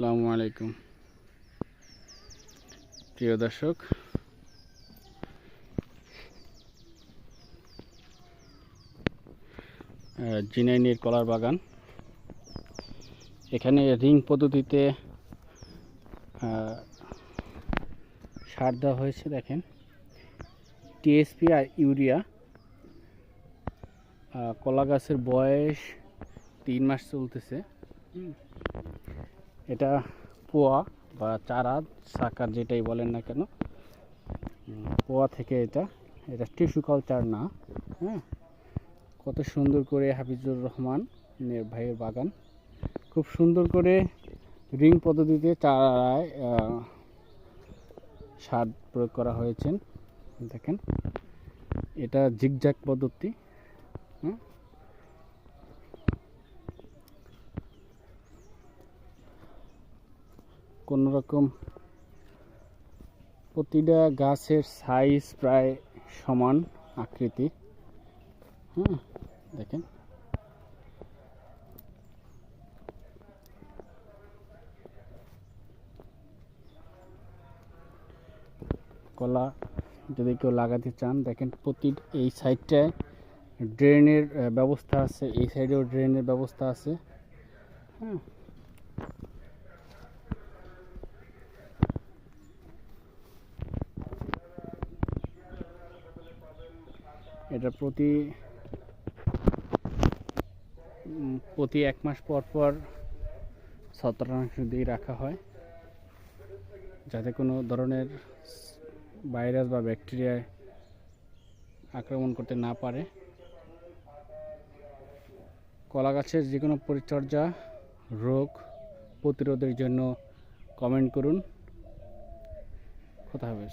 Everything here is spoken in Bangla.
আসসালামু আলাইকুম। প্রিয় দর্শক জিনাইনির কলার বাগান। এখানে রিং পদ্ধতিতে সার দেওয়া হয়েছে, দেখেন। টিএসপি আর ইউরিয়া। কলা গাছের বয়স তিন মাস চলতেছে। এটা পোয়া বা চারা সাকার যেটাই বলেন না কেন পোয়া থেকে এটা এটা টিস্যু কালচার না হ্যাঁ? কত সুন্দর করে হাফিজুর রহমান ভাইয়ের বাগান, খুব সুন্দর করে রিং পদ্ধতিতে চারায় সার প্রয়োগ করা হয়েছেন দেখেন, এটা জিগজ্যাগ পদ্ধতি হুম রকম প্রতিটা গাছের সাইজ প্রায় সমান আকৃতি। হুম, দেখেন। কলা যদি কেউ লাগাতে চান, দেখেন প্রতি এই সাইডটায় ড্রেনের ব্যবস্থা আছে। এই সাইডেও ড্রেনের ব্যবস্থা আছে। হ্যাঁ এটা প্রতি প্রতি এক মাস পর পর ছত্রাংশ দিয়ে রাখা হয়। যাতে কোনো ধরনের ভাইরাস বা ব্যাকটেরিয়ায় আক্রমণ করতে না পারে। কলা গাছের যে কোনো পরিচর্যা, রোগ প্রতিরোধের জন্য কমেন্ট করুন। কথা হবে।